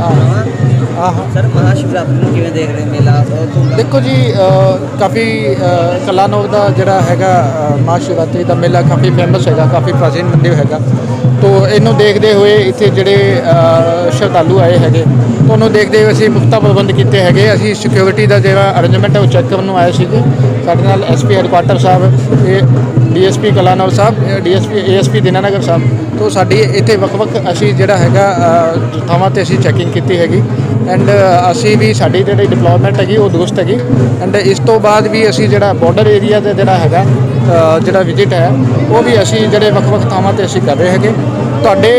ਆਹ। ਸਰ ਮਹਾ ਸ਼ਿਵਰਾਤਰੀ ਨੂੰ ਕਿਵੇਂ ਦੇਖ ਰਹੇ ਹੋ? ਮੇਲਾ ਦੇਖੋ ਜੀ ਅ, ਕਾਫੀ ਅ, ਕਲਾਨੌਰ ਦਾ ਜਿਹੜਾ ਹੈਗਾ ਅ, ਮਹਾਸ਼ਿਵਰਾਤਰੀ ਦਾ ਮੇਲਾ ਕਾਫੀ ਫੇਮਸ ਹੈਗਾ ਕਾਫੀ ਪ੍ਰਾਚੀਨ ਮੰਦਿਰ ਹੈਗਾ। ਤੋ ਇਹਨੂੰ ਦੇਖਦੇ ਹੋਏ ਇੱਥੇ ਜਿਹੜੇ ਅ, ਸ਼ਰਧਾਲੂ ਆਏ ਹੈਗੇ ਤੋਂ ਉਹਨੂੰ ਦੇਖਦੇ ਹੋਏ ਅਸੀਂ ਪੁਖਤਾ ਪ੍ਰਬੰਧ ਕੀਤੇ ਹੈਗੇ। ਅਸੀਂ ਸਿਕਿਉਰਿਟੀ ਦਾ ਜਿਹੜਾ ਅਰੇਂਜਮੈਂਟ ਹੈ ਉਹ ਚੈੱਕ ਕਰਨ ਨੂੰ ਆਏ ਸੀਗੇ। ਸਾਡੇ ਨਾਲ ਐਸਪੀ ਹੈਡਕੁਆਟਰ ਸਾਹਿਬ ਇਹ ਡੀਐਸਪੀ ਕਲਾਨੌਰ ਸਾਹਿਬ ਡੀਐਸਪੀ ਏਐਸਪੀ ਦਿਨਾਨਗਰ ਸਾਹਿਬ। ਤੋਂ ਸਾਡੀ ਇੱਥੇ ਵੱਖ-ਵੱਖ ਅਸੀਂ ਜਿਹੜਾ ਹੈਗਾ ਅ, ਥਾਵਾਂ ਤੇ ਅਸੀਂ ਚੈਕਿੰਗ ਕੀਤੀ ਹੈਗੀ। ਐਂਡ ਅਸੀਂ ਵੀ ਸਾਡੀ ਜਿਹੜੀ ਡਿਪਲੋਇਮੈਂਟ ਹੈਗੀ, ਉਹ ਦੁਰਸਤ ਹੈਗੀ। ਐਂਡ ਇਸ ਤੋਂ ਬਾਅਦ ਵੀ ਅਸੀਂ ਜਿਹੜਾ ਬਾਰਡਰ ਏਰੀਆ ਤੇ ਜਿਹੜਾ ਹੈਗਾ ਜਿਹੜਾ ਵਿਜ਼ਿਟ ਹੈ, ਉਹ ਵੀ ਅਸੀਂ ਜਿਹੜੇ ਵੱਖ-ਵੱਖ ਥਾਵਾਂ ਤੇ ਅਸੀਂ ਕਰ ਰਹੇ ਹੈਗੇ। ਤੁਹਾਡੇ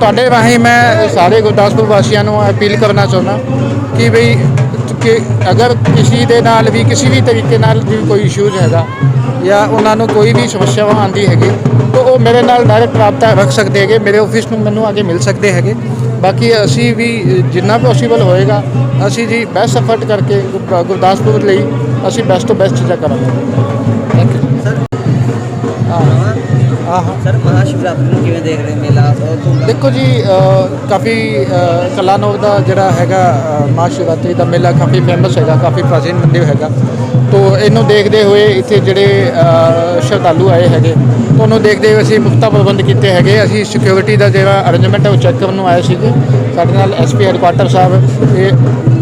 ਤੁਹਾਡੇ ਰਾਹੀਂ ਮੈਂ ਸਾਰੇ ਗੁਰਦਾਸਪੁਰ ਵਾਸੀਆਂ ਨੂੰ ਅਪੀਲ ਕਰਨਾ ਚਾਹੁੰਦਾ ਕਿ ਬਈ, ਕਿ ਅਗਰ ਕਿਸੇ ਦੇ ਨਾਲ ਵੀ, ਕਿਸੇ ਵੀ ਤਰੀਕੇ ਨਾਲ ਵੀ ਕੋਈ ਇਸ਼ੂਜ਼ ਹੈਗਾ, ਜਾਂ ਉਹਨਾਂ ਨੂੰ ਕੋਈ ਵੀ ਸਮੱਸਿਆਵਾਂ ਆਉਂਦੀ ਹੈਗੀ, ਤਾਂ ਉਹ ਮੇਰੇ ਨਾਲ ਡਾਇਰੈਕਟ ਰਾਬਤਾ ਰੱਖ ਸਕਦੇ ਹੈਗੇ, ਮੇਰੇ ਆਫਿਸ ਨੂੰ ਮੈਨੂੰ ਆ ਕੇ ਮਿਲ ਸਕਦੇ ਹੈਗੇ। ਬਾਕੀ ਅਸੀਂ ਵੀ ਜਿੰਨਾ ਪੋਸੀਬਲ ਹੋਏਗਾ ਅਸੀਂ ਜੀ ਬੈਸਟ ਐਫਰਟ ਕਰਕੇ ਗੁਰ- ਗੁਰਦਾਸਪੁਰ ਲਈ ਅਸੀਂ ਬੈਸਟ ਤੋਂ ਬੈਸਟ ਚੀਜ਼ਾਂ ਕਰਾਂਗੇ। ਥੈਂਕ ਯੂ ਸਰ ਆਹ। ਸਰ ਮਹਾ ਸ਼ਿਵਰਾਤਰੀ ਨੂੰ ਕਿਵੇਂ ਦੇਖ ਰਹੇ ਮੇਲਾ? ਬਹੁਤ ਧੂਮਧਾਮ ਦੇਖੋ ਜੀ ਅ, ਕਾਫੀ ਅ, ਕਲਾਨੌਰ ਦਾ ਜਿਹੜਾ ਹੈਗਾ ਅ, ਮਹਾਸ਼ਿਵਰਾਤਰੀ ਦਾ ਮੇਲਾ ਕਾਫੀ ਫੇਮਸ ਹੈਗਾ ਕਾਫੀ ਪ੍ਰਾਚੀਨ ਮੰਦਿਰ ਹੈਗਾ। ਤੋ ਇਹਨੂੰ ਦੇਖਦੇ ਹੋਏ ਇੱਥੇ ਜਿਹੜੇ ਅ, ਸ਼ਰਧਾਲੂ ਆਏ ਹੈਗੇ। ਤੋਂ ਉਹਨੂੰ ਦੇਖਦੇ ਹੋਏ ਅਸੀਂ ਪੁਖਤਾ ਪ੍ਰਬੰਧ ਕੀਤੇ ਹੈਗੇ। ਅਸੀਂ ਸਿਕਿਉਰਿਟੀ ਦਾ ਜਿਹੜਾ ਅਰੇਂਜਮੈਂਟ ਹੈ ਉਹ ਚੈੱਕ ਕਰਨ ਨੂੰ ਆਏ ਸੀਗੇ। ਸਾਡੇ ਨਾਲ ਐਸਪੀ ਹੈਡਕੁਆਟਰ ਸਾਹਿਬ ਇਹ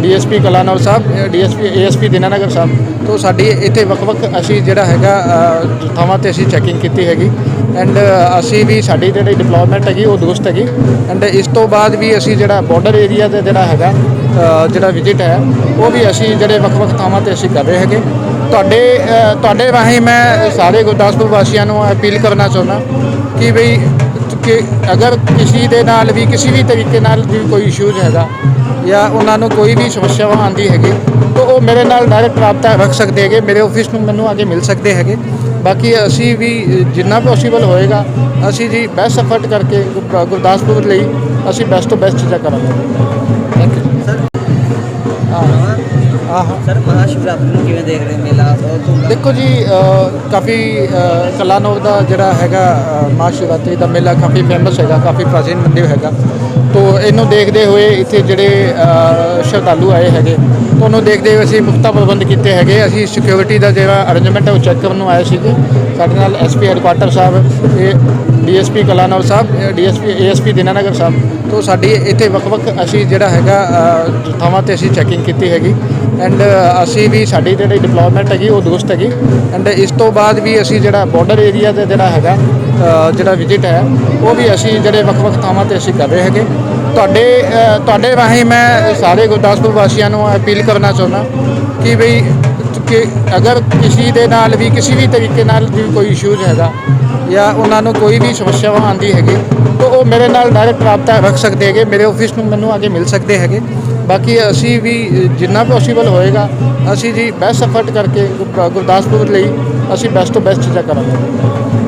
ਡੀਐਸਪੀ ਕਲਾਨੌਰ ਸਾਹਿਬ ਡੀਐਸਪੀ ਏਐਸਪੀ ਦਿਨਾਨਗਰ ਸਾਹਿਬ। ਤੋਂ ਸਾਡੀ ਇੱਥੇ ਵੱਖ-ਵੱਖ ਅਸੀਂ ਜਿਹੜਾ ਹੈਗਾ ਅ, ਥਾਵਾਂ ਤੇ ਅਸੀਂ ਚੈਕਿੰਗ ਕੀਤੀ ਹੈਗੀ। ਐਂਡ uh, ਅਸੀਂ ਵੀ ਸਾਡੀ ਜਿਹੜੀ ਡਿਪਲੋਇਮੈਂਟ ਹੈਗੀ, ਉਹ ਦੁਰਸਤ ਹੈਗੀ। ਐਂਡ ਇਸ ਤੋਂ ਬਾਅਦ ਵੀ ਅਸੀਂ ਜਿਹੜਾ ਬਾਰਡਰ ਏਰੀਆ ਤੇ ਜਿਹੜਾ ਹੈਗਾ ਜਿਹੜਾ ਵਿਜ਼ਿਟ ਹੈ, ਉਹ ਵੀ ਅਸੀਂ ਜਿਹੜੇ ਵੱਖ-ਵੱਖ ਥਾਵਾਂ ਤੇ ਅਸੀਂ ਕਰ ਰਹੇ ਹੈਗੇ। ਤੁਹਾਡੇ ਤੁਹਾਡੇ ਰਾਹੀਂ ਮੈਂ ਸਾਰੇ ਗੁਰਦਾਸਪੁਰ ਵਾਸੀਆਂ ਨੂੰ ਅਪੀਲ ਕਰਨਾ ਚਾਹੁੰਦਾ ਕਿ ਬਈ, ਕਿ ਅਗਰ ਕਿਸੇ ਦੇ ਨਾਲ ਵੀ, ਕਿਸੇ ਵੀ ਤਰੀਕੇ ਨਾਲ ਵੀ ਕੋਈ ਇਸ਼ੂਜ਼ ਹੈਗਾ, ਜਾਂ ਉਹਨਾਂ ਨੂੰ ਕੋਈ ਵੀ ਸਮੱਸਿਆਵਾਂ ਆਉਂਦੀ ਹੈਗੀ, ਤਾਂ ਉਹ ਮੇਰੇ ਨਾਲ ਡਾਇਰੈਕਟ ਰਾਬਤਾ ਰੱਖ ਸਕਦੇ ਹੈਗੇ, ਮੇਰੇ ਆਫਿਸ ਨੂੰ ਮੈਨੂੰ ਆ ਕੇ ਮਿਲ ਸਕਦੇ ਹੈਗੇ। ਬਾਕੀ ਅਸੀਂ ਵੀ ਜਿੰਨਾ ਪੋਸੀਬਲ ਹੋਏਗਾ ਅਸੀਂ ਜੀ ਬੈਸਟ ਐਫਰਟ ਕਰਕੇ ਗੁਰ- ਗੁਰਦਾਸਪੁਰ ਲਈ ਅਸੀਂ ਬੈਸਟ ਤੋਂ ਬੈਸਟ ਚੀਜ਼ਾਂ ਕਰਾਂਗੇ। ਥੈਂਕ ਯੂ ਸਰ ਆਹ ਸਰ ਮਹਾ ਸ਼ਿਵਰਾਤਰੀ ਨੂੰ ਕਿਵੇਂ ਦੇਖ ਰਹੇ ਮੇਲਾ? ਦੇਖੋ ਜੀ ਕਾਫੀ ਅ, ਕਲਾਨੌਰ ਦਾ ਜਿਹੜਾ ਹੈਗਾ ਮਹਾਸ਼ਿਵਰਾਤਰੀ ਦਾ ਮੇਲਾ ਕਾਫੀ ਫੇਮਸ ਹੈਗਾ ਕਾਫੀ ਪ੍ਰਾਚੀਨ ਮੰਦਿਰ ਹੈਗਾ। ਤੋ ਇਹਨੂੰ ਦੇਖਦੇ ਹੋਏ ਇੱਥੇ ਜਿਹੜੇ ਸ਼ਰਧਾਲੂ ਆਏ ਹੈਗੇ ਉਹਨੂੰ ਦੇਖਦੇ ਹੋਏ ਅਸੀਂ ਪੁਖਤਾ ਪ੍ਰਬੰਧ ਕੀਤੇ ਹੈਗੇ। ਅਸੀਂ ਸਿਕਿਉਰਿਟੀ ਦਾ ਜਿਹੜਾ ਅਰੇਂਜਮੈਂਟ ਹੈ, ਉਹ ਚੈੱਕ ਕਰਨ ਨੂੰ ਆਏ ਸੀਗੇ। ਸਾਡੇ ਨਾਲ ਐਸਪੀ ਹੈਡਕੁਆਟਰ ਸਾਹਿਬ, ਇਹ ਡੀਐਸਪੀ ਕਲਾਨੌਰ ਸਾਹਿਬ ਡੀਐਸਪੀ ਏਐਸਪੀ ਦਿਨਾਨਗਰ ਸਾਹਿਬ। ਤੋਂ ਸਾਡੀ ਇੱਥੇ ਵੱਖ-ਵੱਖ ਅਸੀਂ ਜਿਹੜਾ ਹੈਗਾ ਥਾਵਾਂ ਤੇ ਅਸੀਂ ਚੈਕਿੰਗ ਕੀਤੀ ਹੈਗੀ। ਐਂਡ ਅਸੀਂ ਵੀ ਸਾਡੀ ਜਿਹੜੀ ਡਿਪਲੋਇਮੈਂਟ ਹੈਗੀ, ਉਹ ਦੁਰਸਤ ਹੈਗੀ। ਐਂਡ ਇਸ ਤੋਂ ਬਾਅਦ ਵੀ ਅਸੀਂ ਜਿਹੜਾ ਬਾਰਡਰ ਏਰੀਆ ਤੇ ਜਿਹੜਾ ਹੈਗਾ ਜਿਹੜਾ ਵਿਜ਼ਿਟ ਹੈ, ਉਹ ਵੀ ਅਸੀਂ ਜਿਹੜੇ ਵੱਖ-ਵੱਖ ਥਾਵਾਂ ਤੇ ਅਸੀਂ ਕਰ ਰਹੇ ਹੈਗੇ। ਤੁਹਾਡੇ ਤੁਹਾਡੇ ਰਾਹੀਂ ਮੈਂ ਸਾਰੇ ਗੁਰਦਾਸਪੁਰ ਵਾਸੀਆਂ ਨੂੰ ਅਪੀਲ ਕਰਨਾ ਚਾਹੁੰਦਾ ਕਿ ਬਈ ਕਿ ਅਗਰ ਕਿਸੇ ਦੇ ਨਾਲ ਵੀ, ਕਿਸੇ ਵੀ ਤਰੀਕੇ ਨਾਲ ਵੀ ਕੋਈ ਇਸ਼ੂਜ਼ ਹੈਗਾ ਜਾਂ ਉਹਨਾਂ ਨੂੰ ਕੋਈ ਵੀ ਸਮੱਸਿਆ ਆਉਂਦੀ ਹੈਗੀ, ਤਾਂ ਉਹ ਮੇਰੇ ਨਾਲ ਡਾਇਰੈਕਟ ਰਾਬਤਾ ਰੱਖ ਸਕਦੇ ਹੈਗੇ, ਮੇਰੇ ਆਫਿਸ ਨੂੰ ਮੈਨੂੰ ਆ ਕੇ ਮਿਲ ਸਕਦੇ ਹੈਗੇ। ਬਾਕੀ ਅਸੀਂ ਵੀ ਜਿੰਨਾ ਪੋਸੀਬਲ ਹੋਏਗਾ, ਅਸੀਂ ਜੀ ਬੈਸਟ ਐਫਰਟ ਕਰਕੇ ਗੁਰ- ਗੁਰਦਾਸਪੁਰ ਲਈ ਅਸੀਂ ਬੈਸਟ ਤੋਂ ਬੈਸਟ ਚੀਜ਼ਾਂ ਕਰਾਂਗੇ।